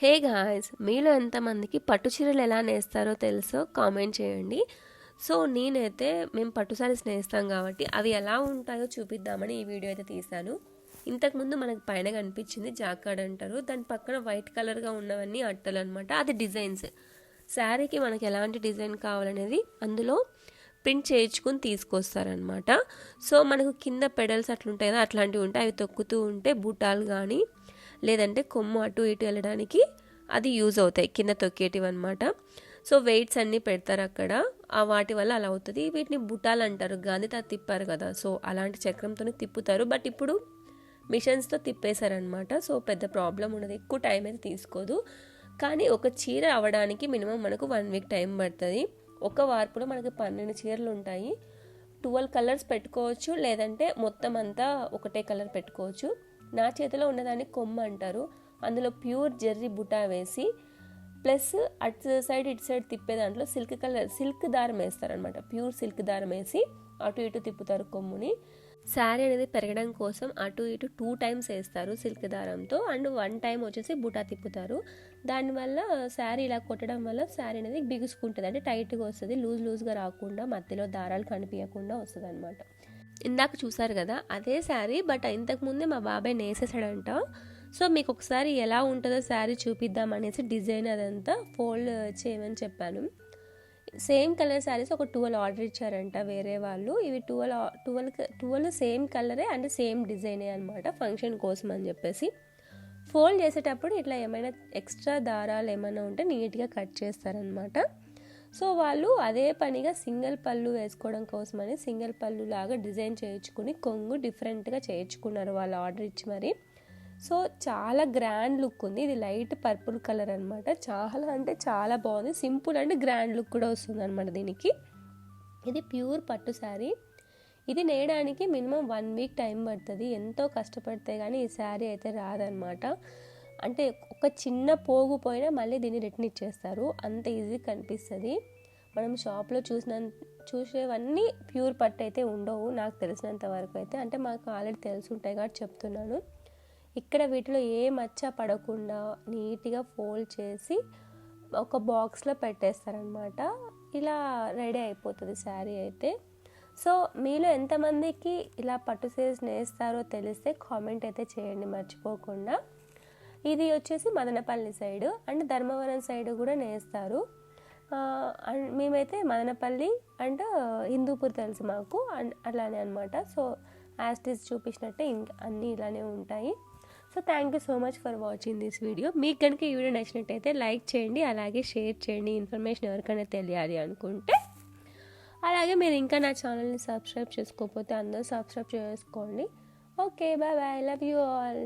Hey guys మీలో ఎంతమందికి పట్టు చీరలు ఎలా నేస్తారో తెలుసో కామెంట్ చేయండి. సో నేనైతే మేము పట్టు సారీస్ నేస్తాం కాబట్టి అవి ఎలా ఉంటాయో చూపిద్దామని ఈ వీడియో అయితే తీశాను. ఇంతకుముందు మనకు పైన కనిపించింది జాకాడ్ అంటారు. దాని పక్కన వైట్ కలర్గా ఉన్నవన్నీ అట్టలు అనమాట అది డిజైన్స్. శారీకి మనకి ఎలాంటి డిజైన్ కావాలనేది అందులో ప్రింట్ చేయించుకుని తీసుకొస్తారనమాట సో మనకు కింద పెడల్స్ అట్లుంటాయి కదా అట్లాంటివి ఉంటాయి. అవి తొక్కుతూ ఉంటే బూటాలు కానీ లేదంటే కొమ్ము అటు ఇటు వెళ్ళడానికి అది యూజ్ అవుతాయి కింద తొక్కేటివి అనమాట సో వెయిట్స్ అన్నీ పెడతారు అక్కడ. ఆ వాటి వల్ల అలా అవుతుంది. వీటిని బుటాలు అంటారు గాంధీ తాత తిప్పారు కదా. సో అలాంటి చక్రంతోనే తిప్పుతారు. బట్ ఇప్పుడు మిషన్స్తో తిప్పేశారనమాట సో పెద్ద ప్రాబ్లం ఉండదు. ఎక్కువ టైం అయితే తీసుకోదు. కానీ ఒక చీర అవ్వడానికి మినిమం మనకు వన్ వీక్ టైం పడుతుంది. ఒక వార్పులో మనకి పన్నెండు చీరలు ఉంటాయి. ట్వెల్వ్ కలర్స్ పెట్టుకోవచ్చు. లేదంటే మొత్తం అంతా ఒకటే కలర్ పెట్టుకోవచ్చు. నా చేతిలో ఉన్నదాన్ని కొమ్మ అంటారు. అందులో ప్యూర్ జెర్రీ బుటా వేసి ప్లస్ అటు సైడ్ ఇటు సైడ్ తిప్పే దాంట్లో సిల్క్ కలర్ సిల్క్ దారం వేస్తారనమాట ప్యూర్ సిల్క్ దారం వేసి అటు ఇటు తిప్పుతారు కొమ్ముని. శారీ అనేది పెరగడం కోసం అటు ఇటు టూ టైమ్స్ వేస్తారు సిల్క్ దారంతో. అండ్ వన్ టైం వచ్చేసి బుటా తిప్పుతారు. దానివల్ల శారీ ఇలా కొట్టడం వల్ల శారీ అనేది బిగుసుకుంటుంది. అంటే టైట్గా వస్తుంది. లూజ్ లూజ్గా రాకుండా మధ్యలో దారాలు కనిపించకుండా వస్తుంది అనమాట ఇందాక చూసారు కదా అదే శారీ బట్ ఇంతకుముందే మా బాబాయ్ నేసేసాడంట సో మీకు ఒకసారి ఎలా ఉంటుందో శారీ చూపిద్దాం అనేసి డిజైన్ అదంతా ఫోల్డ్ చేయమని చెప్పాను. సేమ్ కలర్ శారీస్ ఒక ట్వెల్వ్ ఆర్డర్ ఇచ్చారంట వేరే వాళ్ళు. ఇవి ట్వెల్వ్ ట్వెల్వ్ ట్వెల్వ్ సేమ్ కలరే అండ్ సేమ్ డిజైనే అనమాట ఫంక్షన్ కోసం అని చెప్పేసి. ఫోల్డ్ చేసేటప్పుడు ఇట్లా ఏమైనా ఎక్స్ట్రా దారాలు ఏమైనా ఉంటే నీట్గా కట్ చేస్తారనమాట సో వాళ్ళు అదే పనిగా సింగిల్ పళ్ళు వేసుకోవడం కోసమని సింగిల్ పళ్ళు లాగా డిజైన్ చేయించుకుని కొంగు డిఫరెంట్గా చేయించుకున్నారు వాళ్ళు ఆర్డర్ ఇచ్చి మరి. సో చాలా గ్రాండ్ లుక్ ఉంది. ఇది లైట్ పర్పుల్ కలర్ అనమాట చాలా అంటే చాలా బాగుంది. సింపుల్ అంటే గ్రాండ్ లుక్ కూడా వస్తుంది అనమాట దీనికి. ఇది ప్యూర్ పట్టు శారీ. ఇది నేయడానికి మినిమం వన్ వీక్ టైం పడుతుంది. ఎంతో కష్టపడితే కానీ ఈ శారీ అయితే రాదనమాట అంటే ఒక చిన్న పోగు పోయినా మళ్ళీ దీన్ని రిటర్న్ ఇచ్చేస్తారు. అంత ఈజీ కనిపిస్తుంది. మనం షాప్లో చూసిన చూసేవన్నీ ప్యూర్ పట్టు అయితే ఉండవు నాకు తెలిసినంత వరకు అయితే. అంటే మాకు ఆల్రెడీ తెలిసి ఉంటాయి కాబట్టి చెప్తున్నాను. ఇక్కడ వీటిలో ఏ మచ్చ పడకుండా నీట్గా ఫోల్డ్ చేసి ఒక బాక్స్లో పెట్టేస్తారనమాట ఇలా రెడీ అయిపోతుంది శారీ అయితే. సో మీలో ఎంతమందికి ఇలా పట్టు సేస్ నేస్తారో తెలిస్తే కామెంట్ అయితే చేయండి మర్చిపోకుండా. ఇది వచ్చేసి Madanapalli side and Dharmavaram side కూడా నేస్తారు. అండ్ మేమైతే మదనపల్లి అండ్ హిందూపూర్ తెలుసు మాకు అండ్ అలానే అనమాట సో యాస్టిస్ చూపించినట్టే ఇంక అన్నీ ఇలానే ఉంటాయి. So thank you so much for watching this video మీకు కనుక ఈ వీడియో నచ్చినట్టయితే లైక్ చేయండి అలాగే షేర్ చేయండి. ఇన్ఫర్మేషన్ ఎవరికైనా తెలియాలి అనుకుంటే. అలాగే మీరు ఇంకా నా ఛానల్ని సబ్స్క్రైబ్ చేసుకోకపోతే అందరూ సబ్స్క్రైబ్ చేసుకోండి. Okay bye bye love you all